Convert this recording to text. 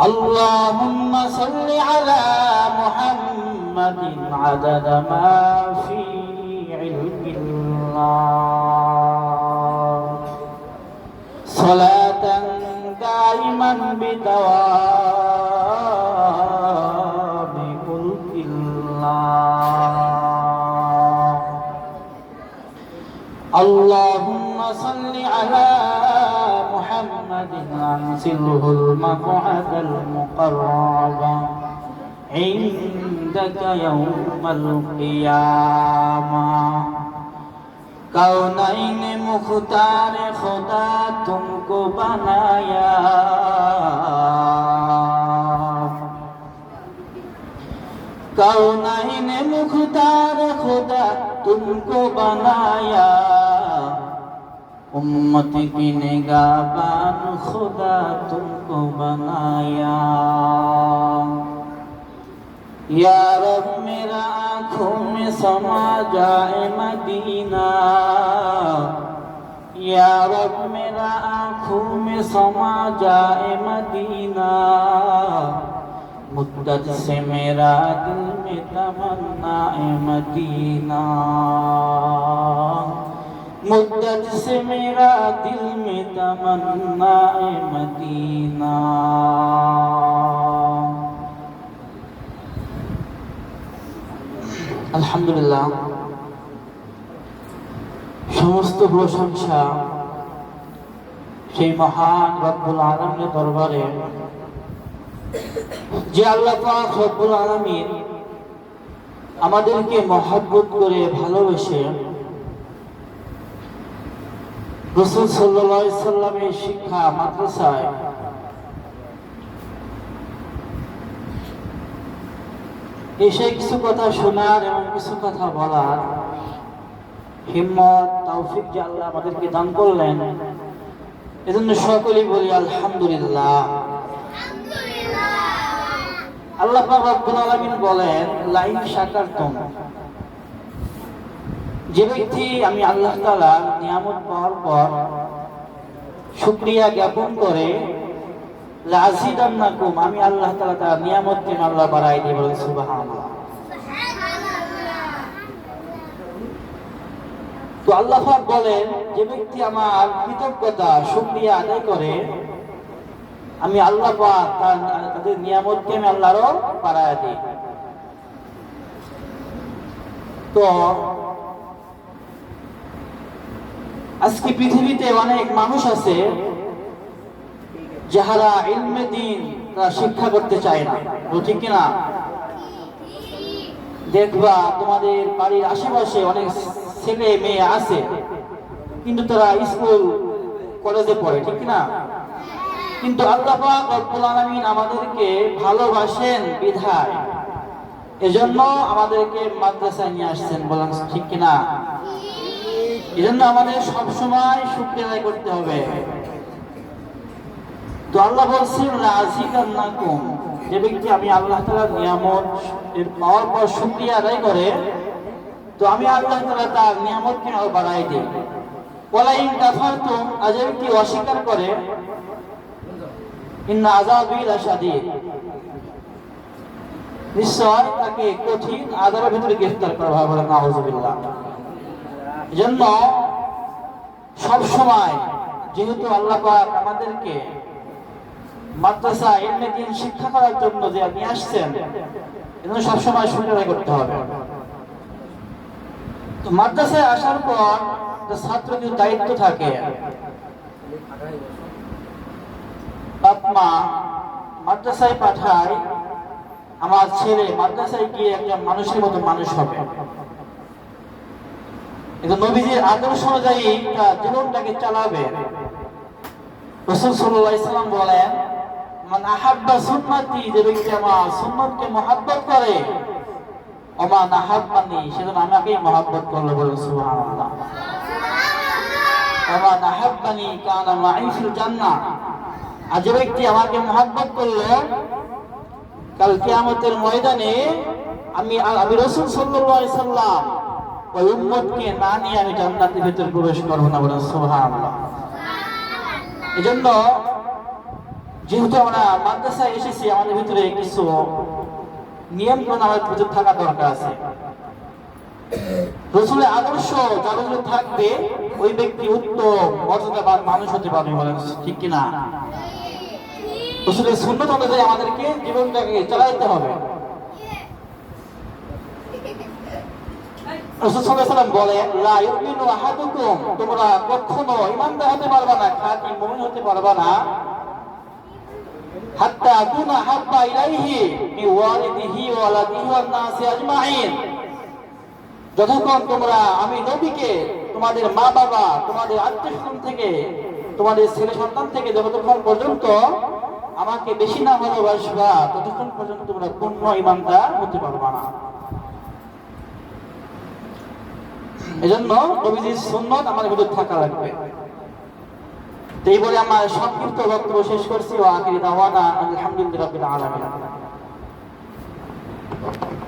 اللهم صل على محمد عدد ما في علم الله صلاة دائما بدوام ملك الله اللهم صل على محمد أنزله المقعد المقرب عندك يوم القيامة کونین مختار خدا تم کو بنایا کونین مختار خدا تم کو امت کی نگاہبان خدا تم کو بنایا یا رب میرا آنکھوں میں سما جائے مدینہ یا رب میرا آنکھوں میں سما جائے مدینہ مدت سے میرا دل میں تمنا مدینہ मुद्दत से मेरा दिल में तमन्ना है मदीना আলহামদুলিল্লাহ সমস্ত প্রশংসা সেই মহান রব্বুল আলমের দরবারে যে আল্লাহ পাক রব্বুল আলমিন আমাদেরকে মহাব্বত করে ভালোবেসে রসুল সাল্লাহ সাল্লামের শিক্ষা মাদ্রাসায় এসে কিছু কথা শোনার এবং কিছু কথা বলার হিম্মত তৌফিক যে আল্লাহ আমাদেরকে দান করলেন এজন্য সকলেই বলি আলহামদুলিল্লাহ। আল্লাহ রব্বুল আলামিন বলেন লাইন শাকারতুম যে ব্যক্তি আমি আল্লাহ তালা নিয়ামত পাওয়ার পর শুক্রিয়া জ্ঞাপন করে আমি আল্লাহ তাআলা তার নিয়ামতকে আল্লাহ বাড়াই দিয়ে বলেন, সুবহানাল্লাহ তো আল্লাহ বলেন, যে ব্যক্তি আমার কৃতজ্ঞতা, শুক্রিয়া আদায় করে, আমি আল্লাহ পাক তার তাদের নিয়ামতকে আমি আল্লাহরও বাড়ায় দিই। তো আজকে পৃথিবীতে অনেক মানুষ আছে যাহারা ইলমে দিন তারা শিক্ষা করতে চায় না। ঠিক কিনা? দেখবা তোমাদের বাড়ির আশেপাশে অনেক ছেলে মেয়ে আছে, কিন্তু তারা স্কুল, কলেজে পড়ে, ঠিক কিনা? কিন্তু আল্লাহ রব্বুল আলামিন আমাদেরকে ভালোবাসেন বিধায়। এজন্য আমাদেরকে মাদ্রাসায় নিয়ে আসছেন, বলেন ঠিক কিনা? এজন্য আমাদের সব সময় শুকরিয়া আদায় করতে হবে। তো আল্লাহ বলছেন, লাযিকান্নাকুম যে ব্যক্তি আমি আল্লাহ তাআলার নিয়ামত এর পাওয়ার পর শুকরিয়া আদায় করে, তো আমি আল্লাহ তাআলা তার নিয়ামতকে আরও বাড়াই দিই ওয়ালা ইন কাফারতুম আজ ব্যক্তি অস্বীকার করে লাশাদীদ নিশ্চয় তাকে কঠিন আদারের ভিতরে গ্রেফতার করা হবে নাউজুবিল্লাহ এজন্য সব সময় যেহেতু আল্লাহ আমাদেরকে মাদ্রাসা এলমে দিন শিক্ষা করার জন্য যে নিয়ে আসছেন, এজন্য সবসময় শুক্রিয়া করতে হবে। তো মাদ্রাসায় আসার পর ছাত্র কিন্তু দায়িত্ব থাকে, বাপ মা মাদ্রাসায় পাঠায়, আমার ছেলে মাদ্রাসায় গিয়ে একজন মানুষের মতো মানুষ হবে। কিন্তু নবীজির আদর্শ অনুযায়ী তার জীবনটাকে চালাবে। রসুল সাল্লাহ ইসলাম বলেন মান আহাব্বা সুন্নতি যে ব্যক্তি আমার সুন্নতকে মহাব্বত করে অমা নাহাব্বানি সেজন্য আমাকেই মহাব্বত করল। বলে সুবহানাল্লাহ। অমা নাহাব্বানি কানা মাই ফিল জান্নাহ। আর যে ব্যক্তি আমাকে মহাব্বত করল কাল কিয়ামতের ময়দানে আমি আমি রাসূল সাল্লাল্লাহু আলাইহি সাল্লাম ওই উম্মতকে না নিয়ে আমি জান্নাতের ভিতর প্রবেশ করব না বলে সুবহানাল্লাহ। এজন্য যেহেতু আমরা মাদ্রাসায় এসেছি, আমাদের ভিতরে কিছু নিয়ম আমাদের ভিতরে থাকা দরকার আছে। রসুলের আদর্শ যার থাকবে, ওই ব্যক্তি উত্তম, মর্যাদাবান মানুষ হতে পারবে বলেন, ঠিক কিনা? রসুলের সুন্নত অনুযায়ী আমাদেরকে জীবনটাকে চালাইতে হবে। যতক্ষণ তোমরা আমি নবীকে, তোমাদের মা বাবা, তোমাদের আত্মীয় স্বজন থেকে, তোমাদের ছেলে সন্তান থেকে যতক্ষণ পর্যন্ত আমাকে বেশি না ভালোবাসবা, ততক্ষণ পর্যন্ত তোমরা পূর্ণ ইমানদার হতে পারবা না। এজন্য নবীজির সুন্নত আমাদের ভিতর থাকা লাগবে। এই বলে আমার সংক্ষিপ্ত বক্তব্য শেষ করছি। ও আখিরি দাওয়ানা আলহামদুলিল্লাহ রাব্বিল আলামিন।